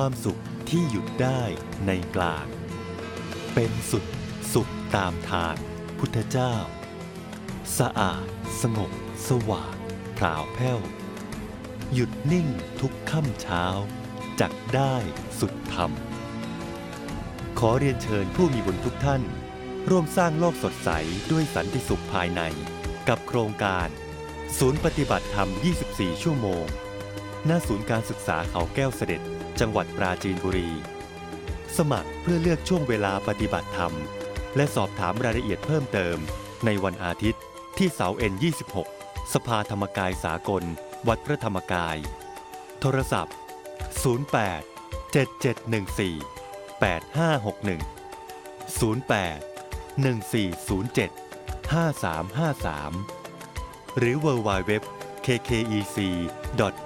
ความสุขที่หยุดได้ในกลาง เป็นสุดสุขตามทางพุทธเจ้า สะอาด สงบ สว่างพราวแผ้ว หยุดนิ่งทุกค่ำเช้า จักได้สุดธรรม ขอเรียนเชิญผู้มีบุญทุกท่าน ร่วมสร้างโลกสดใสด้วยสันติสุขภายใน กับโครงการ ศูนย์ปฏิบัติธรรม 24 ชั่วโมง หน้าศูนย์การศึกษาเขาแก้วเสด็จ จังหวัดปราจีนบุรี สมัครเพื่อเลือกช่วงเวลาปฏิบัติธรรม และสอบถามรายละเอียดเพิ่มเติม ในวันอาทิตย์ ที่เสาเอ็น 26 สภาธรรมกายสากล วัดพระธรรมกาย โทรศัพท์ 08 7714 8561 08 1407 5353 หรือ www kkec.org